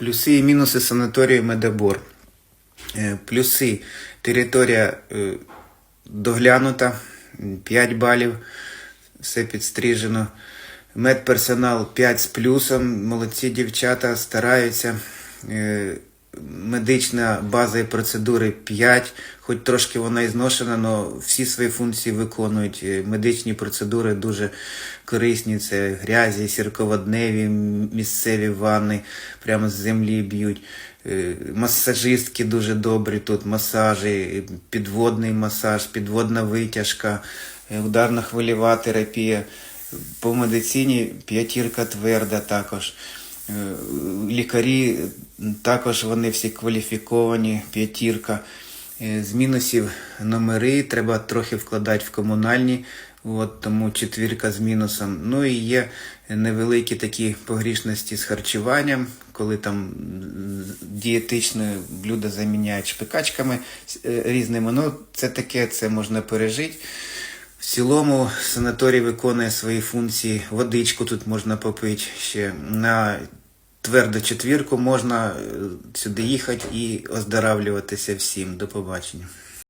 Плюси і мінуси санаторію Медобор. Е, Плюси. Територія е, доглянута, 5 балів, все підстрижено. Медперсонал 5 з плюсом, молодці дівчата стараються. Е, Медична база і процедури 5, хоч трошки вона і зношена, але всі свої функції виконують. Е, Медичні процедури дуже корисні. Це грязі, сірководневі, місцеві ванни, прямо з землі б'ють. Е, Масажистки дуже добрі тут, масажі, підводний масаж, підводна витяжка, е, ударна хвильова терапія. По медицині п'ятірка тверда також. Е, Лікарі також вони всі кваліфіковані, п'ятірка. Е, З мінусів номери треба трохи вкладати в комунальні, от, тому четвірка з мінусом. Ну і є невеликі такі погрішності з харчуванням, коли там дієтичне блюдо заміняють шпикачками е, різними. Ну, це таке, це можна пережити. В цілому санаторій виконує свої функції. Водичку тут можна попити ще. На тверду четвірку можна е, сюди їхати і оздоравлюватися всім. До побачення.